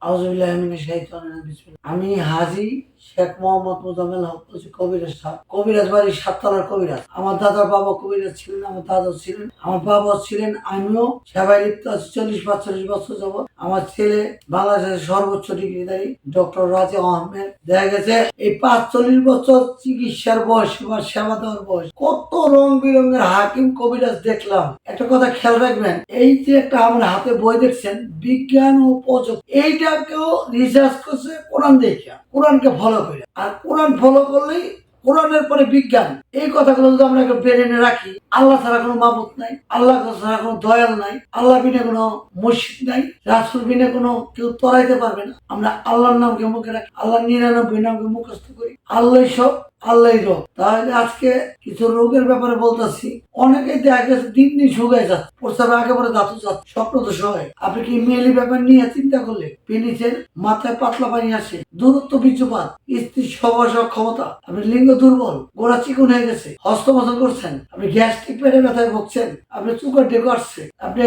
Auzubillahimineşşeytanirracim. Bismillah. Ami hazi Sheikh Mohammad Mozammel Haque বলছি কবিরাজ কবিরাজ বাড়ির সাততলার কবিরাজ। আমার দাদার বাবা কবিরাজ ছিলেন, আমার দাদা ছিলেন, আমার বাবা ছিলেন, আমিও সেবায় লিপ্ত আছি, চল্লিশ পাঁচচল্লিশ বছর যাব আমার ছেলে বাংলাদেশের সর্বোচ্চ ডিগ্রিধারী, ডক্টর রাজা আহমেদ। দেখা গেছে, এই পাঁচচল্লিশ বছর চিকিৎসার বয়স বা সেবা দেওয়ার বয়স, কত রং বেরঙের হাকিম কবিরাজ দেখলাম। একটা কথা খেয়াল রাখবেন, এই যে একটা আমার হাতে বই দেখছেন, বিজ্ঞান ও প্রযুক্তি, এইটাকেও রিসার্চ করছে কোরআন দেখা কোরআনকে ফলো করে। আর কোরআন ফলো করলেই কোরআনের পরে বিজ্ঞান, এই কথাগুলো যদি আমরা একটু ব্রেনে রাখি, আল্লাহ ছাড়া কোনো মাবুত নাই, আল্লাহ ছাড়া কোনো দয়াল নাই, আল্লাহ বিনে কোনো মসজিদ নাই, রাসুল বিনে কোনো কেউ তরাইতে পারবে না। আমরা আল্লাহর নামকে মুখে রাখি আল্লাহ নিরানব্বই নামকে মুখস্থ করি। আল্লাহ সব আল্লাহ রোগ তাহলে আজকে কিছু রোগের ব্যাপারে বলতেছি। অনেকেই দেখা গেছে দিন দিন শুকায় যাচ্ছে, প্রস্তাবে একেবারে দাঁতু যাচ্ছে স্বপ্ন তো হয় আপনি কি মেয়েলি ব্যাপার নিয়ে চিন্তা করলে? পেনিসের মাথায় পাতলা পানি আসে, দূরত্ব বিচুপাত স্ত্রীর সবার ক্ষমতা। আপনি লিঙ্গ দুর্বল, গোড়া চিকুন হয়ে গেছে। হস্তমোচন করছেন। আপনি গ্যাস্ট্রিক পেটে ব্যথায় ভুগছেন আপনি চুকার ডেকে আসছে। আপনি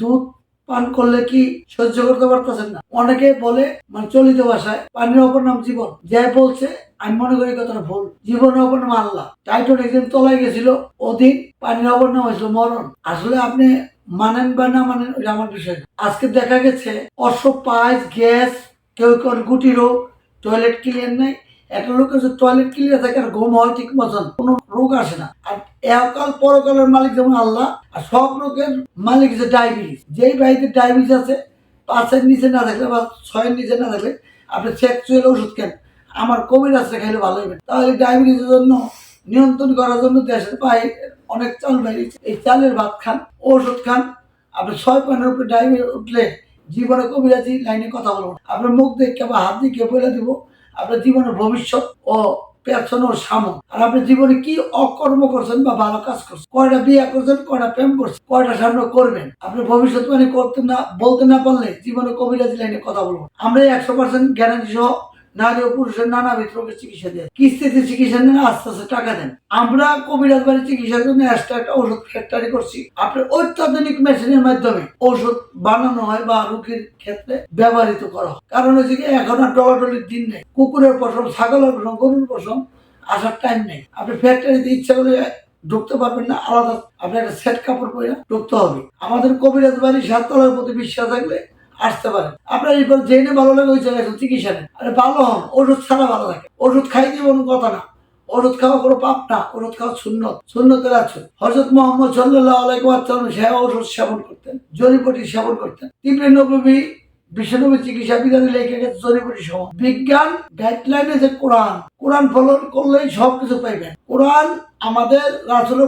দুধ পান করলে কি সহ্য করতে পারতেছেন না? অনেকে বলে মানে চলিত ভাষায়, পানির অপর নাম জীবন। যাই বলছে, আমি মনে করি কথাটা ভুল। জীবনের অপর নাম আল্লাহ। টাইটন একদিন তলায় গেছিল, ওদিন পানির অপর নাম হয়েছিল মরণ। আসলে আপনি মানেন বা না মানেন ওই আমার বিষয় আজকে দেখা গেছে অশ্ব পাইস গ্যাস, কেউ কেউ গুটি রোগ টয়লেট ক্লিয়ার নাই একটা লোকের যে টয়লেট ক্লিয়ার থাকে, আর ঘুম হয় ঠিক মতন, কোনো রোগ আসে না। আর একাল পরকালের মালিক যেমন আল্লাহ, আর সব রোগের মালিক যে ডায়াবেটিস যেই বাড়িতে ডায়াবেটিস আছে, পাঁচের নিচে না থাকলে বা ছয়ের নিচে না থাকলে আপনি চুয়ের ওষুধ কেন আমার কোভিড আছে, খাইলে ভালো হবে। তাহলে ডায়াবেটিসের জন্য, নিয়ন্ত্রণ করার জন্য দেশের বাইরে অনেক চাল বেরিয়েছে এই চালের ভাত খান, ওষুধ খান, আপনি ছয় পয়েন্টের উপরে ডায়াবেটিস উঠলে জীবনে কবিরাজি লাইনে কথা বলব। আপনার মুখ দেখে বা হাত দিয়ে বলে দিব আপনার জীবনের ভবিষ্যৎ ও পেছন ও সামন। আর আপনার জীবনে কি অকর্ম করছেন বা ভালো কাজ করছেন? কয়টা বিয়ে করছেন, কয়টা প্রেম করছেন, কয়টা সামনে করবেন? আপনি ভবিষ্যৎ মানে করতে না বলতে না পারলে জীবনে কবিরাজি লাইনে কথা বলব আমরা একশো পার্সেন্ট গ্যারান্টি সহ নারী ও পুরুষের নানাবিধ রোগের চিকিৎসা দেয় কিস্তিতে চিকিৎসা নেন, আস্তে আস্তে টাকা দেন। আমরা কবিরাজ বাড়ির চিকিৎসার জন্য এক্সট্রা একটা ওষুধ ফ্যাক্টরি করছি। আপনার অত্যাধুনিক মেশিনের মাধ্যমে ওষুধ বানানো হয় বা রোগীর ক্ষেত্রে ব্যবহৃত করা হয়। কারণ হচ্ছে কি, এখন আর ডলাডলির দিন নেই। কুকুরের পশম, ছাগলের পশম, গরুর পশম আসার টাইম নেই। আপনি ফ্যাক্টরিতে ইচ্ছা করে ঢুকতে পারবেন না। আলাদা, আপনি একটা সেট কাপড় পরে ঢুকতে হবে। আমাদের কবিরাজ বাড়ি সাততলার প্রতি বিশ্বাস থাকলে আসতে পারেন আপনার এরপর জেনে ভালো লাগে ওই জায়গায় চিকিৎসা নেন আরে ভালো হন ওষুধ ছাড়া ভালো লাগে। ওষুধ খাই দিয়ে কোনো কথা না। ওষুধ খাওয়া কোনো পাপ না, ওষুধ খাওয়া শূন্য শূন্যতের আছে হজরত মোহাম্মদ সাল্লাহ আলাইকুম সে ওষুধ সেবন করতেন জড়িপটি সেবন করতেন। তীব্র নবী চিকিৎসা বিধানে গেছে বিজ্ঞান গাইডলাইনে যে কোরআন কোরআন ফলো করলেই সব কিছু পাইবেন। কোরআন আমাদের রাসুল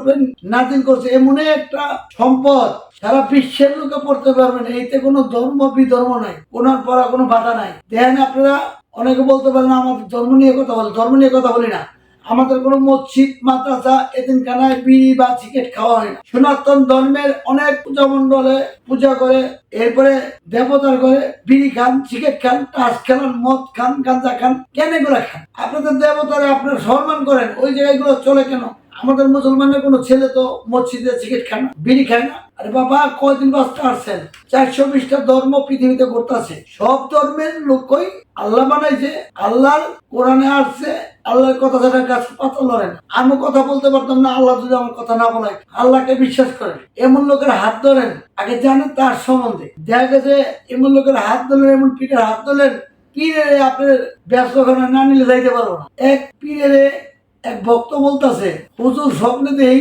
নাজিল করছে। এমনই একটা সম্পদ সারা বিশ্বের লোকে পড়তে পারবেন। এইতে কোনো ধর্ম বিধর্ম নাই, কোরআন পড়া কোনো বাধা নাই। দেখেন আপনারা, অনেকে বলতে পারেন, আমাদের ধর্ম নিয়ে কথা বলে। ধর্ম নিয়ে কথা বলি না। আমাদের কোনো মসজিদ, মাদ্রাসা এদিনখানায় বিড়ি বা সিগারেট খাওয়া হয় না। সনাতন ধর্মের অনেক পূজা মণ্ডলে পূজা করে, এরপরে দেবতার করে বিড়ি খান, সিগারেট খান টাস খেলান, মদ খান, গাঁজা খান, কেন এগুলো খান? আপনাদের দেবতারে আপনারা সম্মান করেন, ওই জায়গাগুলো চলে কেন? আমাদের মুসলমানের কোনো ছেলে তো মসজিদে সিগারেট খায় না, বিড়ি খায় না। আরে বাবা, কয়দিন বাঁচতে আসছেন চারশো বিশটা ধর্ম পৃথিবীতে করতেছে সব ধর্মের লোকই আল্লাহ বানাইছে, আল্লাহর কোরআনে আসছে আল্লাহর কথা ছাড়া গাছ পাতা লড়ে না। আমি কথা বলতে পারতাম না, আল্লাহ যদি আমার কথা না বলাই আল্লাহকে বিশ্বাস করেন এমন লোকের হাত ধরেন, আগে জানেন তার সম্বন্ধে। দেখা গেছে, এমন লোকের হাত ধরলেন এমন পিঠের হাত ধরলেন পীরে আপনার ব্যবসাখানা না নিলে যাইতে পারব না। এক পীরে এক ভক্ত বলতেছে, হুজুর, স্বপ্নে দেই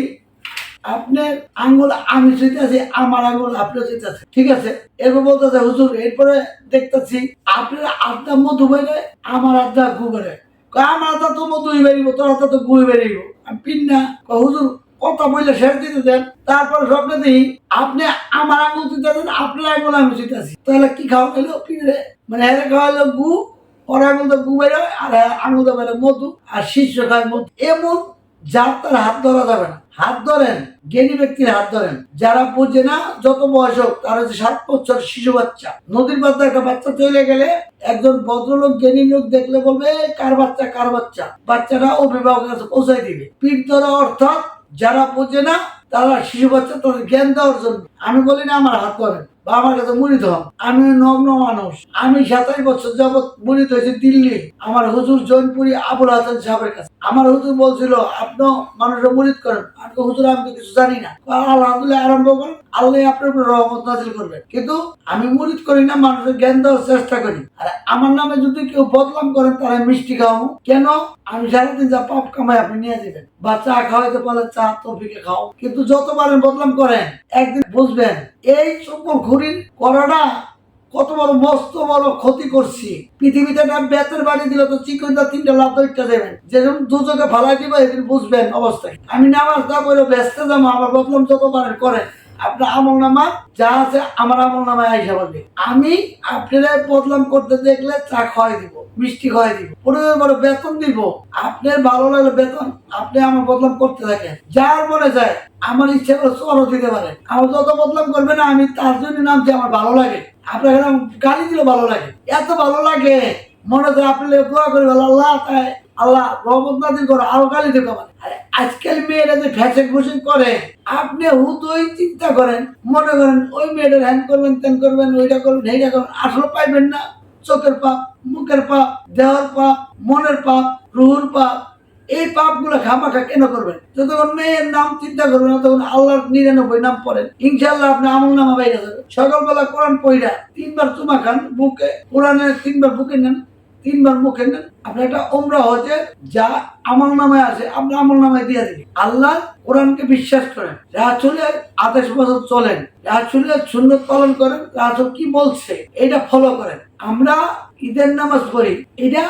আপনার আঙ্গুল আমি চাইতেছি আমার আঙ্গুল আপনি চাইতেছে ঠিক আছে? এরপর বলতেছে, হুজুর, এরপরে দেখতেছি আপনার আড্ডা মধু বেড়ে আমার আড্ডা গু বেড়ে আমার আড্ডা তো মধুই বেরিব তোর তো গুই বেরিব আমি পিন না কয়, হুজুর কথা বললে শেষ দিতে দেন তারপরে স্বপ্নে দিই আপনি আমার আঙুল দিতে দেন আপনার আঙুল আমি দিতেছি তাহলে কি খাওয়া খেলো পিঁড়ে মানে এরা খাওয়াইলো গু ওর আঙুল তো গু বেরোয় আর আঙুল তো মধু আর শীর্ষ খায় মধু। এমন যার তার হাত ধরা যাবে না। হাত ধরেন, জ্ঞানী ব্যক্তির হাত ধরেন। যারা বুঝে না, যত বয়স হোক, তারা হচ্ছে সাত বছর শিশু বাচ্চা। নদীর বাচ্চা একটা বাচ্চা চলে গেলে একজন ভদ্রলোক, জ্ঞানী লোক দেখলে বলবে কার বাচ্চা কার বাচ্চা? বাচ্চারা অভিভাবকের কাছে পৌঁছাই দিবে। ধরা অর্থাৎ যারা বোঝে না, তারা শিশু বাচ্চা তাদের জ্ঞান দেওয়ার জন্য। আমি বলি না, আমার হাত ধরেন। বা আমার কাছে মুড়িদ হন। আমি নগ্ন মানুষ। আমি সাতাশ বছর যাবৎ মুড়িদ হয়েছি দিল্লি। আমার হুজুর জৈনপুরি আবুল হাসান সাহেবের কাছে। আমার হুজুর বলছিল আপনি মানুষের মুড়িদ করেন। আমি হুজুর, আমি তো কিছু জানি না। আলহামদুলিল্লাহ, আরম্ভ করেন। আল্লাহ আপনার উপর রহমত নাজিল করবেন। কিন্তু আমি মুড়িদ করি না, মানুষের জ্ঞান দেওয়ার চেষ্টা করি। আর আমার নামে যদি কেউ বদলাম করেন, তাহলে মিষ্টি খাওয়াবো। কেন? আমি সারাদিন যা পাপ কামাই আপনি নিয়ে যাবেন। বা চা খাওয়াইতে পারলে চা তফিকে খাও। কিন্তু যতবার বদলাম করেন, একদিন বুঝবেন, এই সকল ঘুরির করাটা কত বড় মস্ত বড় ক্ষতি করছি। পৃথিবীতে একটা বেতের বাড়ি দিলে তো চিকনটা তিনটা লাভ দইটা দেবেন যেরকম দুচোখে ফালাই দিব, এদিন বুঝবেন অবস্থায়। আমি নামাজ না করে ব্যস্ত যাব আমার বদলাম যত পারেন করেন। আপনার আমল নামা যা আছে আমার আমল নামায় আইসা বলবে। আমি আপনারা বদলাম করতে দেখলে চা খাওয়াই দিব, মিষ্টি খাওয়াই দিব, পনেরো বড় বেতন দিব। আপনার ভালো লাগলে বেতন, আপনি আমার বদলাম করতে থাকেন। যার মনে যায়, আমার ইচ্ছে করে চরও দিতে পারে। আমার যত বদলাম করবে না আমি তার জন্য নামছি আমার ভালো লাগে। আপনার এরকম গালি দিলে ভালো লাগে। এত ভালো লাগে, মনে হয় আপনি দোয়া করে ভালো আল্লাহ আল্লাহ রহমত নাজির করে, আরও গালি পারে। আরে আজকাল মেয়েরা যে ফ্যাশন ফুশন করে, আপনি হুদই চিন্তা করেন, মনে করেন ওই মেয়েটার হ্যান করবেন তেন করবেন, ওইটা করবেন এইটা করবেন, আসলে পাইবেন না। চোখের পাপ, মুখের পাপ, দেহর পাপ, মনের পাপ, রুহুর পাপ, এই পাপগুলো খামাখা কেন করবেন? যতক্ষণ মেয়ের নাম চিন্তা করবেন তখন আল্লাহর নিরানব্বই নাম পড়েন। ইনশাল্লাহ আপনি আমল নামা বাইরে যাবে সকালবেলা কোরআন পইরা তিনবার চুমা খান, বুকে কোরআনে তিনবার বুকে নেন তিনবার মুখে নেন আপনার একটা ওমরা হচ্ছে যা আমল নামায় আছে আপনি আমল নামায় দিয়ে দিবেন আল্লাহ কোরআনকে বিশ্বাস করেন। রাসুলের আদেশ বছর চলেন। রাসুলের সুন্নত পালন করেন, রাসুল কি বলছে, এটা ফলো করেন। আমরা ঈদের নামাজ পড়ি, এটা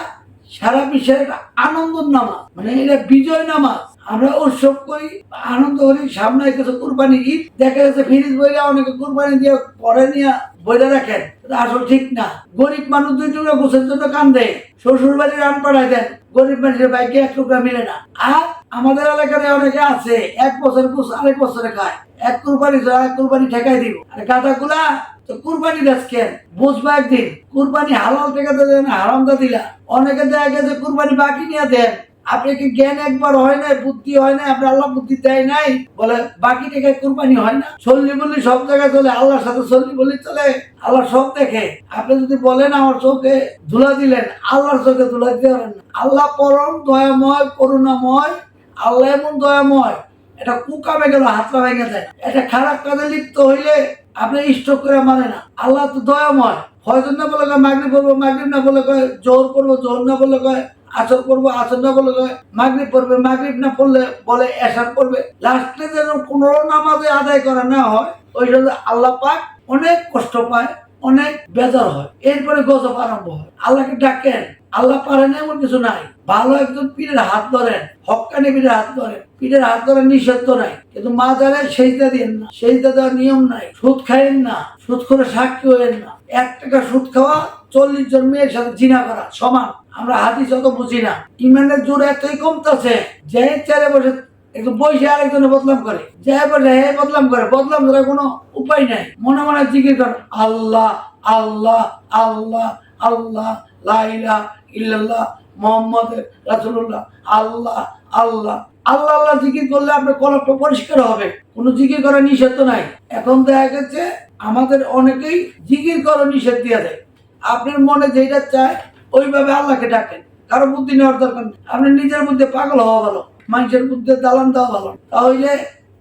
সারা বিশ্বের একটা আনন্দ নামাজ মানে এটা বিজয় নামাজ। আমরা উৎসব করি, আনন্দ করি, সামনে কিছু কোরবানি ঈদ, দেখা যাচ্ছে ফিরিজ বইরা অনেকে কুরবানি দিয়ে পরে নিয়ে বইরা রাখেন আসল ঠিক না। গরিব মানুষ দুই টুকরা গোছের জন্য কান্দে শ্বশুর বাড়ি রান পাঠায় দেন, গরিব মানুষের বাইকে এক টুকরা মিলে না। আর আমাদের এলাকাতে অনেকে আছে, এক বছর গোছ, আরেক বছরে খায়। এক কুরবানি এক কুরবানি ঠেকাই দিব। আর গাদাগুলা, তো কুরবানি বেচকেন বুঝবা একদিন, কুরবানি হালাল থেকে দেন হারামদা দিলা অনেকে দেখা গেছে কুরবানি বাকি নিয়ে দেন আপনি কি জ্ঞান একবার হয় নাই, বুদ্ধি হয় নাই আপনি আল্লাহ বুদ্ধি দেয় নাই? বলে, বাকি থেকে কুরবানি হয় না। চল্লি বললি সব জায়গায় চলে, আল্লাহর সাথে চল্লি বললি চলে আল্লাহ সব দেখে। আপনি যদি বলেন আমার চোখে ধুলা দিলেন, আল্লাহর চোখে ধুলা দিতে পারেন আল্লাহ পরম দয়াময়, করুণাময়, আল্লাহ এমন দয়াময়, এটা কুকামে গেল হাতটা ভেঙে দেয় এটা খারাপ কাজে লিপ্ত হইলে আপনি স্টক করে মানে না। আল্লাহ তো দয়াময়। হয়তো না বলে কয়, মাগরিব করব মাগরিব না বলে কয় জোর করব জোর না বলে কয় আসর করব আসর না বলে মাগরিব পড়বে, মাগরিব না পড়লে বলে এসার করবে লাস্টে যেন পনেরো নামাজে আদায় করা না হয়, ওই জন্য আল্লাহ পাক অনেক কষ্ট পায়, অনেক বেজার হয়। এরপরে গজব আরম্ভ হয়। আল্লাহকে ডাকেন, আল্লাহ পারেন এমন কিছু নাই। ভালো একজন পীরের হাত ধরেন, হকানি পীরের হাত ধরেন। পীরের হাত ধরেন নিষেধ তো নাই। কিন্তু মা যারা সেইটা দিন না। সেইটা দেওয়ার নিয়ম নাই। সুদ খাইেন না। সুদ করে সাক্ষী হইেন না। এক টাকা সুদ খাওয়া চল্লিশ জন মেয়ের সাথে জিনা করা, সমান। আমরা হাতি যত বুঝি না। ইমানের জোর এতই কমতেছে, যে চারে বসে একটু বসে আরেকজনে বদলাম করে, যে বলে হে বদলাম করে বদলাম করার কোনো উপায় নাই। মনে মনে জিজ্ঞেস করে, আল্লাহ আল্লাহ আল্লাহ আল্লাহ লাইলা ইল্লাল্লাহ মোহাম্মদ রাসুল্লাহ আল্লাহ আল্লাহ। আল্লাহ আল্লাহ জিকির করলে আপনার কলমটা পরিষ্কার হবে। কোনো জিকির করা নিষেধ তো নাই। এখন দেখা গেছে, আমাদের অনেকেই জিকির করা নিষেধ দিয়ে দেয়। আপনার মনে যেটা চায়, ওইভাবে আল্লাহকে ডাকেন। কারও বুদ্ধি নেওয়ার দরকার নেই। আপনি নিজের মধ্যে পাগল হওয়া ভালো, মানুষের মধ্যে দালান দেওয়া ভালো। তাহলে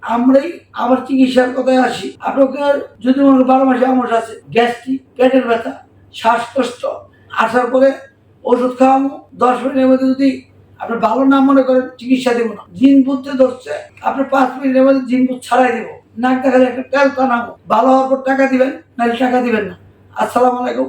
আমরাই আবার চিকিৎসার কথায় আসি। আপনার যদি মনে বারো মাসে আমার আছে, গ্যাস্ট্রিক, পেটের ব্যথা, শ্বাসকষ্ট, আসার পরে ওষুধ খাওয়াবো, দশ মিনিটের মধ্যে যদি আপনি ভালো না মনে করেন, চিকিৎসা দেবো না। জিন বুঝতে ধরছে, আপনি পাঁচ মিনিটের মধ্যে জিন বুঝ ছাড়াই দেবো। নাক দেখালে একটা তেল টানাবো। ভালো হওয়ার পর টাকা দিবেন, নাহলে টাকা দিবেন না। আসসালামু আলাইকুম।